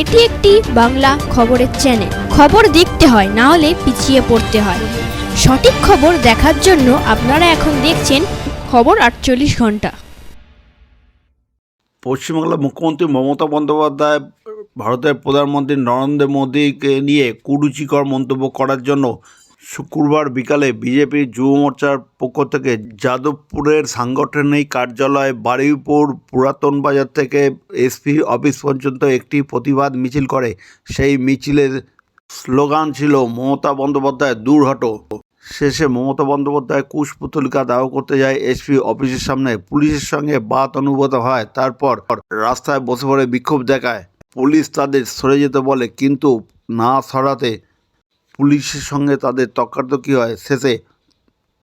এটি একটি বাংলা খবরের চ্যানেল খবর দেখতে হয়, না হলে পিছিয়ে পড়তে হয়। সঠিক খবর দেখার জন্য আপনারা এখন দেখছেন খবর আটচল্লিশ ঘণ্টা। পশ্চিমবাংলার মুখ্যমন্ত্রী মমতা বন্দ্যোপাধ্যায় ভারতের প্রধানমন্ত্রী নরেন্দ্র মোদীকে নিয়ে কুরুচিকর মন্তব্য করার জন্য শুক্রবার বিকালে বিজেপির যুব মোর্চার পক্ষ থেকে যাদবপুরের সাংগঠনিক কার্যালয় বারুইপুর পুরাতন বাজার থেকে এসপি অফিস পর্যন্ত একটি প্রতিবাদ মিছিল করে। সেই মিছিলের স্লোগান ছিল, মমতা বন্দ্যোপাধ্যায় দূর হটো শেষে মমতা বন্দ্যোপাধ্যায় কুশপুতলিকা দাহ করতে যায় এসপি অফিসের সামনে। পুলিশের সঙ্গে বাত অনুভূত হয়, তারপর রাস্তায় বসে পড়ে বিক্ষোভ দেখায়। পুলিশ তাদের সরে যেতে বলে, কিন্তু না সরাতে পুলিশের সঙ্গে তাদের তর্কাতর্কি হয়। শেষে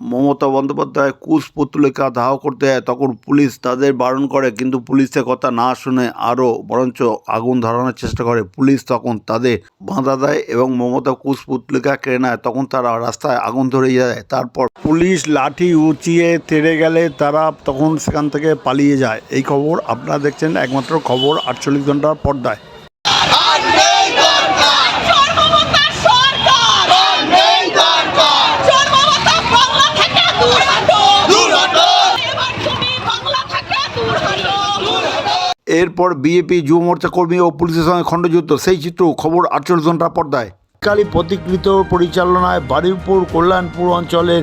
মমতা বন্দ্যোপাধ্যায় কুশপুতলিকা দাহ করতে যায়, তখন পুলিশ তাদের বারণ করে, কিন্তু পুলিশের কথা না শুনে আরও বরঞ্চ আগুন ধরানোর চেষ্টা করে। পুলিশ তখন তাদের বাঁধা দেয় এবং মমতা কুশপুতলিকা কেড়ে নেয়। তখন তারা রাস্তায় আগুন ধরে যায় তারপর পুলিশ লাঠি উঁচিয়ে তেড়ে গেলে তারা তখন সেখান থেকে পালিয়ে যায়। এই খবর আপনারা দেখছেন একমাত্র খবর আটচল্লিশ ঘণ্টার পর্দায় সর্বমতার সরকার সর্বমতা বাংলা থেকে দূর হটো এবার তুমি বাংলা থেকে দূর হটো এরপর বিএপি যুব মোর্চা কর্মী ও পুলিশের সঙ্গে খণ্ডযুদ্ধ। সেই চিত্র খবর আটচল্লিশ ঘণ্টা পর্দায়। কালী প্রতিকৃত পরিচালনায় বারুইপুর, কল্যাণপুর অঞ্চলের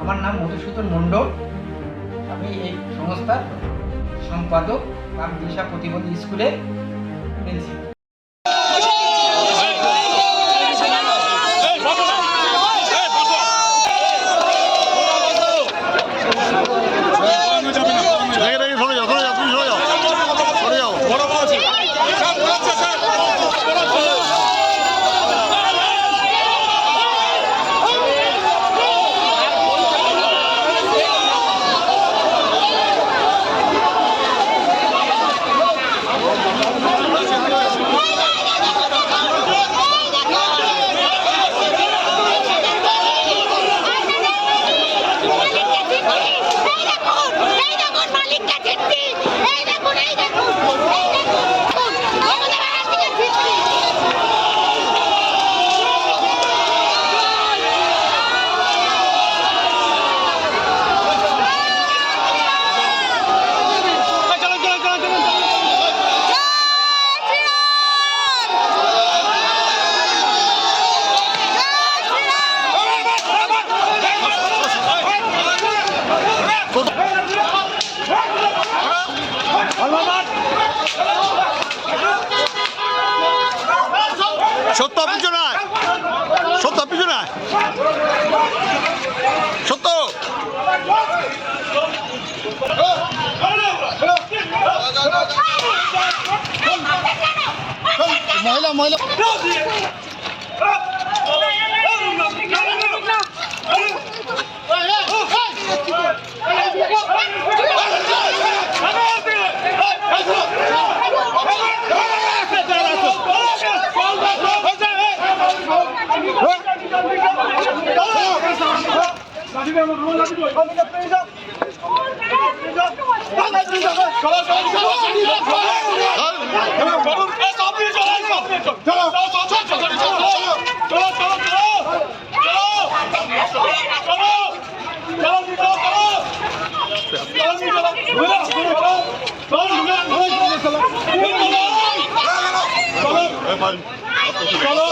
আমার নাম মধুসূদন মণ্ডল। আমি এই সংস্থার সম্পাদক রামকৃষা প্রতিবন্ধী স্কুলের প্রিন্সিপাল এই দেখুন এই দেখুন মালিককে চিঠি এই দেখুন এই দেখুন এই দেখুন মমতা ব্যানার্জিকে চিঠি সত্য পিছু নয়। সত্য পিছু নয়। সত্য। মহিলা মহিলা। Bye. চলো